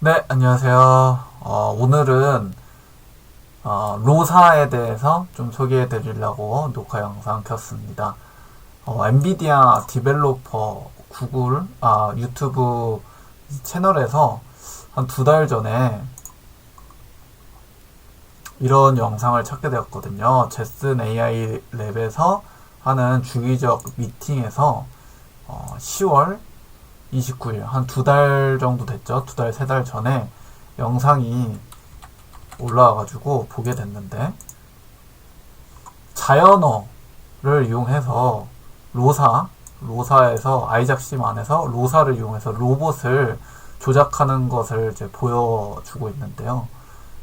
네, 안녕하세요. 어, 오늘은 어, 로사에 대해서 좀 소개해 드리려고 녹화 영상 켰습니다. 어, 엔비디아 디벨로퍼 구글 아, 유튜브 채널에서 한 두 달 전에 이런 영상을 찾게 되었거든요. 제슨 AI 랩에서 하는 주기적 미팅에서 어, 10월 29일 한 두 달 정도 됐죠. 두 달, 세 달 전에 영상이 올라와가지고 보게 됐는데 자연어를 이용해서 로사, 로사에서 아이작 심 안에서 로사를 이용해서 로봇을 조작하는 것을 이제 보여주고 있는데요.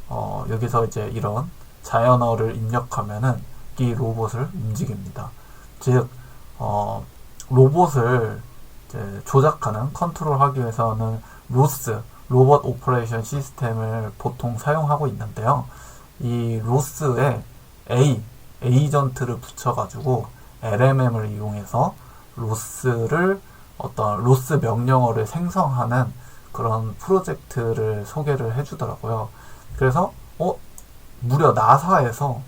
어, 여기서 이제 이런 자연어를 입력하면은 이 로봇을 움직입니다. 즉, 어, 로봇을 조작하는 컨트롤하기 위해서는 로스 로봇 오퍼레이션 시스템을 보통 사용하고 있는데요. 이 로스에 A 에이전트를 붙여가지고 LMM을 이용해서 로스를 어떤 로스 명령어를 생성하는 그런 프로젝트를 소개를 해주더라고요. 그래서 어 무려 나사에서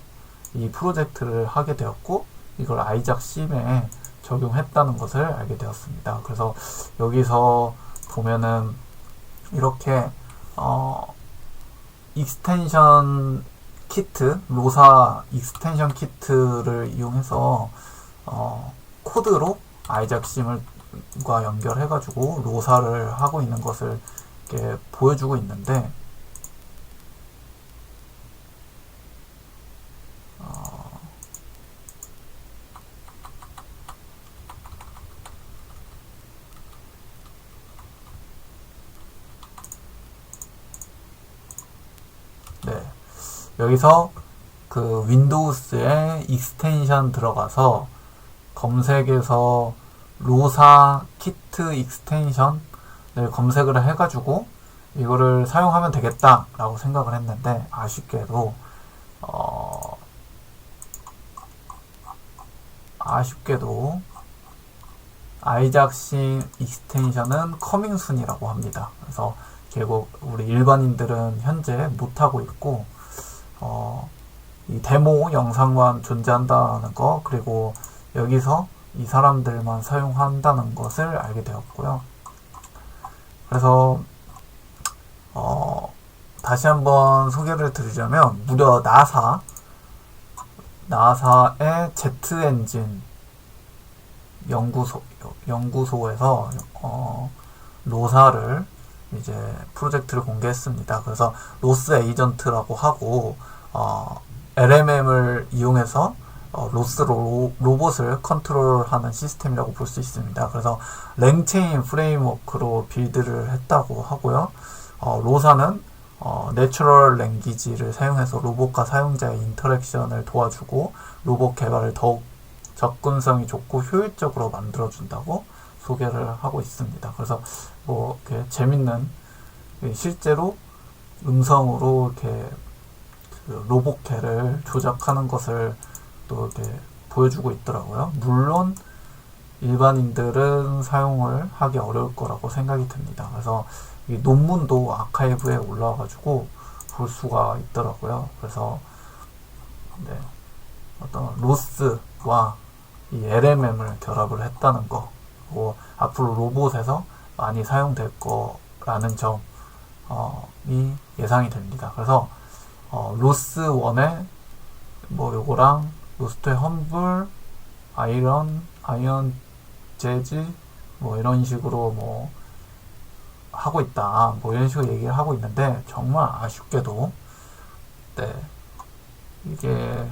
이 프로젝트를 하게 되었고 이걸 아이작 심에 적용했다는 것을 알게 되었습니다. 그래서 여기서 보면은 이렇게 어 익스텐션 키트, 로사 익스텐션 키트를 이용해서 어 코드로 아이작심을과 연결해가지고 로사를 하고 있는 것을 이렇게 보여주고 있는데 어, 네. 여기서 그 윈도우스에 익스텐션 들어가서 검색에서 로사 키트 익스텐션을 검색을 해가지고 이거를 사용하면 되겠다라고 생각을 했는데 아쉽게도 어 아쉽게도 아이작신 익스텐션은 커밍 순이라고 합니다. 그래서 결국 우리 일반인들은 현재 못하고 있고 어, 이 데모 영상만 존재한다는 거 그리고 여기서 이 사람들만 사용한다는 것을 알게 되었고요. 그래서 어, 다시 한번 소개를 드리자면 무려 나사 나사의 제트 엔진 연구소 연구소에서 어, 로사를 이제 프로젝트를 공개했습니다. 그래서 로스 에이전트라고 하고 어, LMM을 이용해서 어, 로스 로, 로봇을 컨트롤하는 시스템이라고 볼 수 있습니다. 그래서 랭체인 프레임워크로 빌드를 했다고 하고요. 어, 로사는 어, 내추럴 랭귀지를 사용해서 로봇과 사용자의 인터랙션을 도와주고 로봇 개발을 더욱 접근성이 좋고 효율적으로 만들어준다고 소개를 하고 있습니다. 그래서 뭐 이렇게 재밌는 실제로 음성으로 이렇게 그 로봇캐를 조작하는 것을 또 이렇게 보여주고 있더라고요. 물론 일반인들은 사용을 하기 어려울 거라고 생각이 듭니다. 그래서 이 논문도 아카이브에 올라와가지고 볼 수가 있더라고요. 그래서 네, 어떤 로스와 이 LMM을 결합을 했다는 거, 뭐 앞으로 로봇에서 많이 사용될 거라는 점이 예상이 됩니다. 그래서 어, 로스 1에 뭐 요거랑 로스트의 험블, 아이런, 아이언 재즈 뭐 이런 식으로 뭐 하고 있다. 뭐 이런 식으로 얘기를 하고 있는데 정말 아쉽게도 네 이게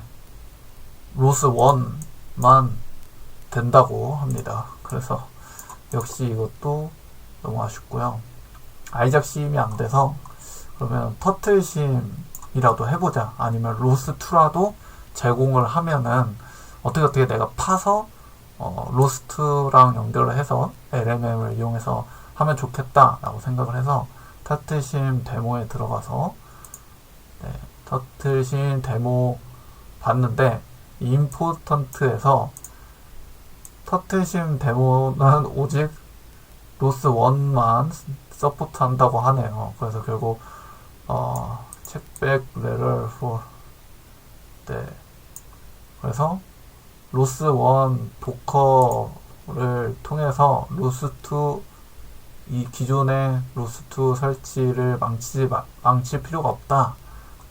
로스 1만 된다고 합니다. 그래서 역시 이것도 너무 아쉽고요. 아이작 심이 안 돼서 그러면 터틀 심이라도 해보자. 아니면 로스 2라도 제공을 하면은 어떻게 어떻게 내가 파서 어, 로스트랑 연결을 해서 LMM을 이용해서 하면 좋겠다라고 생각을 해서 터틀심 데모에 들어가서 네, 터틀심 데모 봤는데 임포턴트에서 터틀심 데모는 오직 로스 1만 서포트 한다고 하네요. 그래서 결국 어, checkback letter for 네. 그래서 로스 1 도커를 통해서 로스 2이 기존의 로스 2 설치를 망치지 마, 망칠 필요가 없다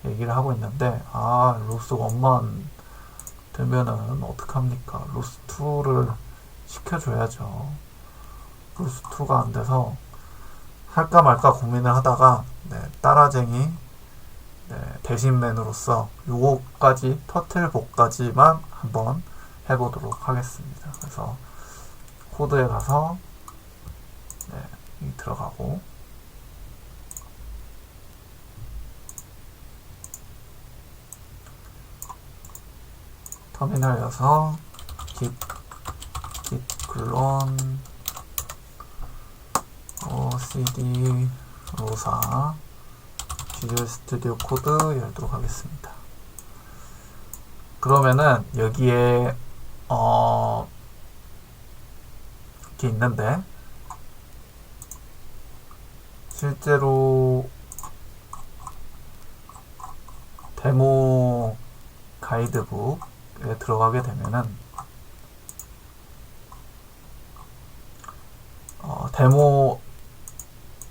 얘기를 하고 있는데 아 로스 1만 되면은 어떡합니까 로스 2를 시켜줘야죠 로스 2가 안 돼서 할까 말까 고민을 하다가 네, 따라쟁이 네, 대신맨으로서 요거까지 터틀복까지만 한번 해보도록 하겠습니다. 그래서 코드에 가서 네, 이 들어가고 터미널 여서 git git clone cd 로사 비주얼 스튜디오 코드 열도록 하겠습니다. 그러면은 여기에 어 이렇게 있는데 실제로 데모 가이드북에 들어가게 되면은 어, 데모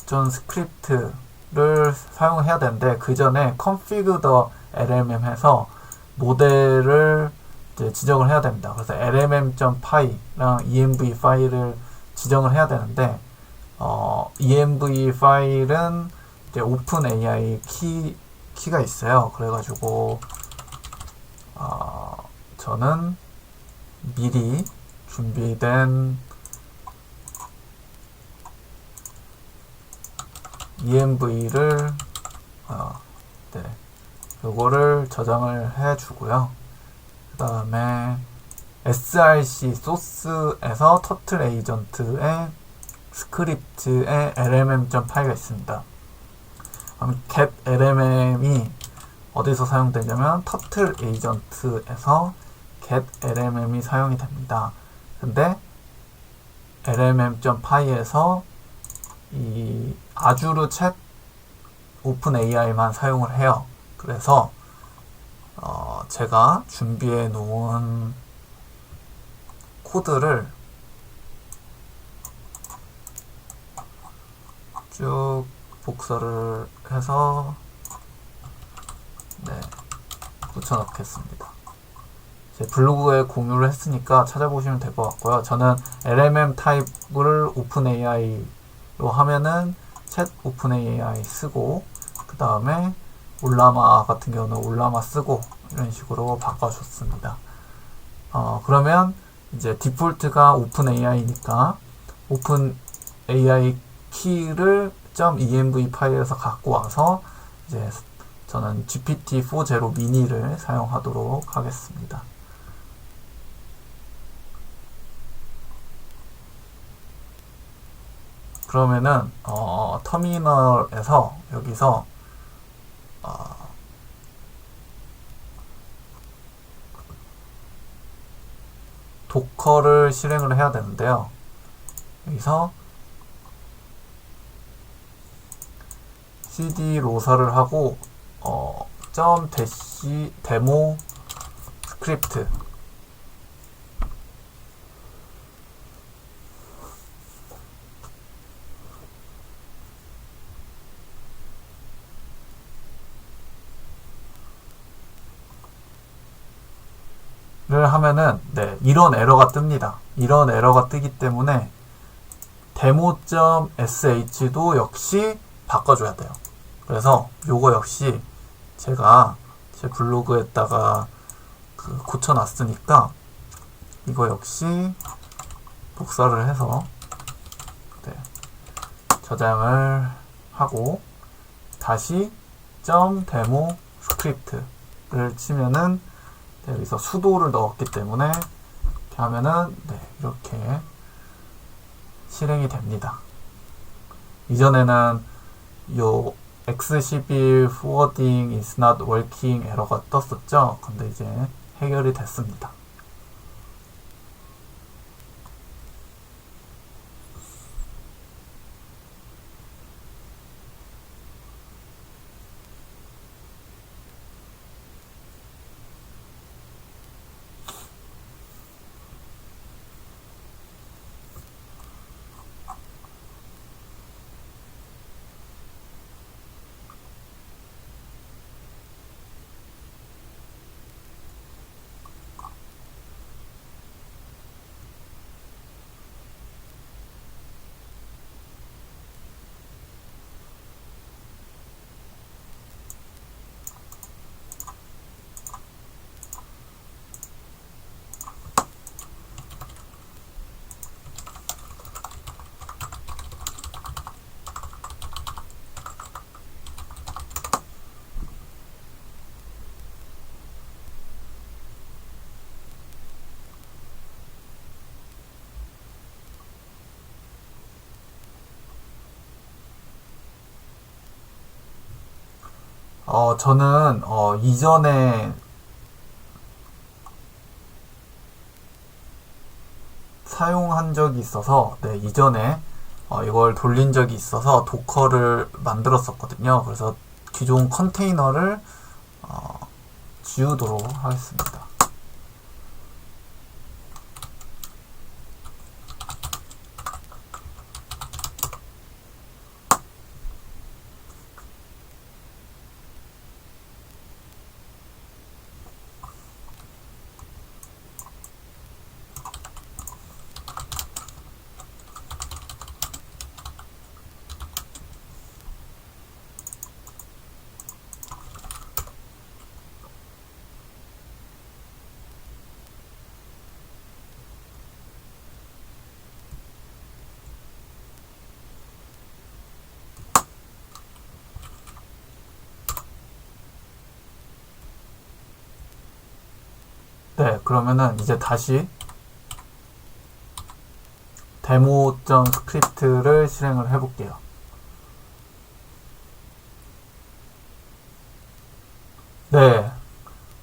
전 스크립트를 사용해야 되는데 그 전에 config the lmm 해서 모델을 지정을 해야 됩니다. 그래서 lmm.py랑 env 파일을 지정을 해야 되는데 어, env 파일은 이제 오픈 AI 키 키가 있어요. 그래가지고 어, 저는 미리 준비된 env를 어, 네, 요거를 저장을 해 주고요. 그 다음에 src 소스에서 터틀 에이전트의 스크립트의 lmm.py가 있습니다. 그럼 get lmm이 어디서 사용되냐면 터틀 에이전트에서 get lmm이 사용이 됩니다. 근데 lmm.py에서 이 아주르 챗 오픈 AI만 사용을 해요. 그래서 어 제가 준비해 놓은 코드를 쭉 복사를 해서 네 붙여 넣겠습니다. 제 블로그에 공유를 했으니까 찾아보시면 될 것 같고요. 저는 LMM 타입을 오픈 AI 로 하면은 챗 오픈 AI 쓰고 그 다음에 올라마 같은 경우는 올라마 쓰고 이런 식으로 바꿔줬습니다. 어, 그러면 이제 디폴트가 오픈 AI니까 오픈 AI 키를 .env 파일에서 갖고 와서 이제 저는 GPT-4.0 미니를 사용하도록 하겠습니다. 그러면은 어, 터미널에서 여기서 어, 도커를 실행을 해야 되는데요. 여기서 cd 로사를 하고 어, 점 대시 데모 스크립트 를 하면은 네, 이런 에러가 뜹니다. 이런 에러가 뜨기 때문에 demo.sh도 역시 바꿔줘야 돼요. 그래서 요거 역시 제가 제 블로그에다가 그 고쳐놨으니까 이거 역시 복사를 해서 네, 저장을 하고 다시 .demo 스크립트를 치면은 네, 여기서 수도를 넣었기 때문에 이렇게 하면은 네, 이렇게 실행이 됩니다. 이전에는 요 x11 forwarding is not working 에러가 떴었죠. 근데 이제 해결이 됐습니다. 어, 저는, 어, 이전에 사용한 적이 있어서, 네, 이전에, 어, 이걸 돌린 적이 있어서 도커를 만들었었거든요. 그래서 기존 컨테이너를, 어, 지우도록 하겠습니다. 네, 그러면은 이제 다시 데모.점 스크립트를 실행을 해볼게요. 네,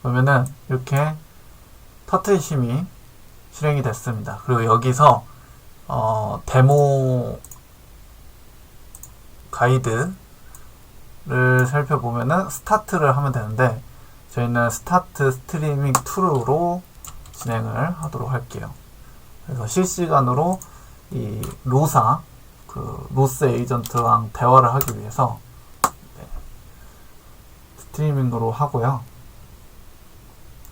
그러면은 이렇게 터트리심이 실행이 됐습니다. 그리고 여기서 어, 데모 가이드를 살펴보면은 스타트를 하면 되는데 저희는 스타트 스트리밍 툴로 진행을 하도록 할게요. 그래서 실시간으로 이 로사 그 로스 에이전트랑 대화를 하기 위해서 네, 스트리밍으로 하고요.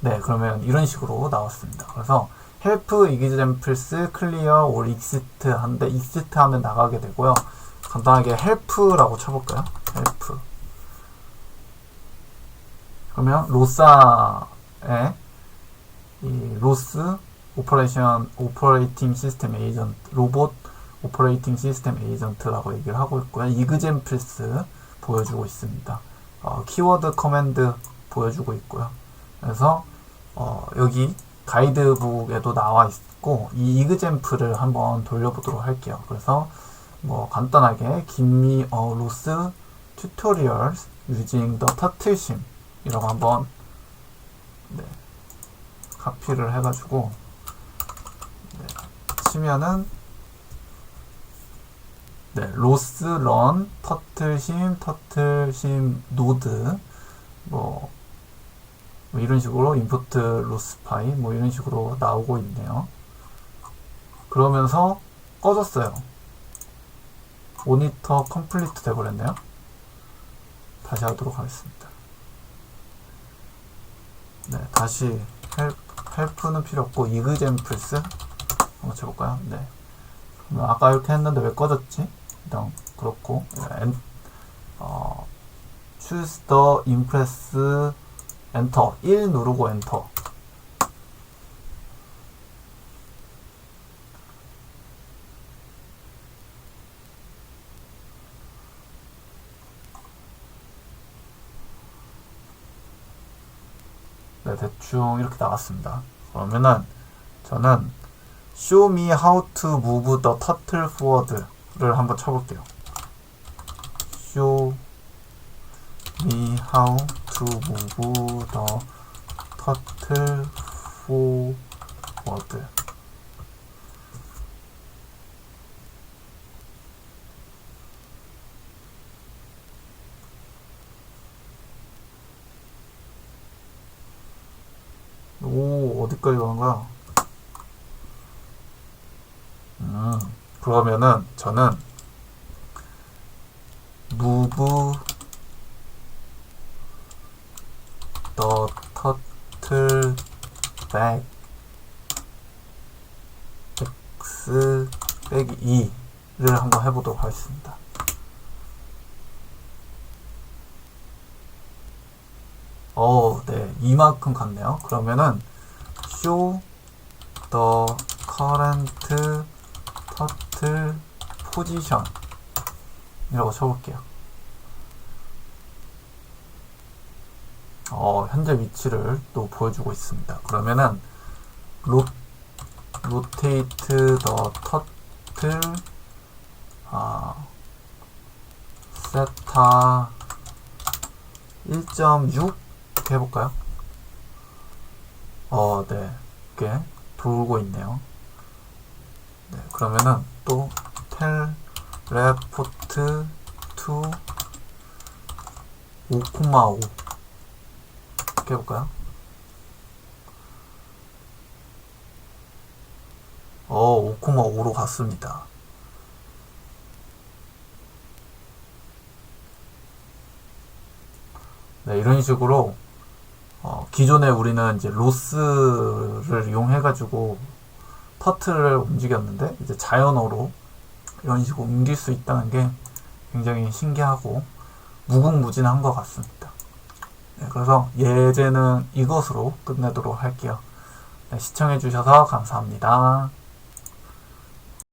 네, 그러면 이런 식으로 나왔습니다. 그래서 헬프 이기잼플스 클리어 올 익시트 하는데 익시트 하면 나가게 되고요. 간단하게 헬프라고 쳐볼까요? 헬프 그러면 로사의 이 로스 오퍼레이션 오퍼레이팅 시스템 에이전트 로봇 오퍼레이팅 시스템 에이전트라고 얘기를 하고 있고요. 이그젠플스 보여주고 있습니다. 어, 키워드 커맨드 보여주고 있고요. 그래서 어, 여기 가이드북에도 나와 있고 이 이그젠플을 한번 돌려보도록 할게요. 그래서 뭐 간단하게 김미 어 로스 튜토리얼 using the turtlesim 이라고 한번 네, 카피를 해가지고 네, 치면은 네, 로스 런 터틀 심 터틀 심 노드 뭐, 뭐 이런 식으로 인포트 로스 파이 뭐 이런 식으로 나오고 있네요. 그러면서 꺼졌어요. 모니터 컴플리트 돼버렸네요. 다시 하도록 하겠습니다. 네, 다시 헬, 헬프는 필요 없고 이그젠플스 한번 쳐볼까요? 네. 아까 이렇게 했는데 왜 꺼졌지? 일단 그렇고 엔, 어, choose the impress 엔터 1 누르고 엔터 네, 대충 이렇게 나왔습니다. 그러면은 저는 show me how to move the turtle forward를 한번 쳐볼게요. show me how to move the turtle forward. 오, 어디까지 가는 거야? 음, 그러면은 저는 move the turtle back x 빼기 2를 한번 해보도록 하겠습니다. 어, 네, 이만큼 갔네요. 그러면은 show the current turtle position 이라고 쳐볼게요. 어, 현재 위치를 또 보여주고 있습니다. 그러면은 로, rotate the turtle 아, 세타 1.6 이렇게 해볼까요? 어, 네. 이렇게 돌고 있네요. 네, 그러면은 또 텔레포트 투5,5 이렇게 해볼까요? 어, 5,5로 갔습니다. 네, 이런 식으로 어, 기존에 우리는 이제 로스를 이용해가지고 터틀을 움직였는데 이제 자연어로 이런 식으로 옮길 수 있다는 게 굉장히 신기하고 무궁무진한 것 같습니다. 네, 그래서 예제는 이것으로 끝내도록 할게요. 네, 시청해주셔서 감사합니다.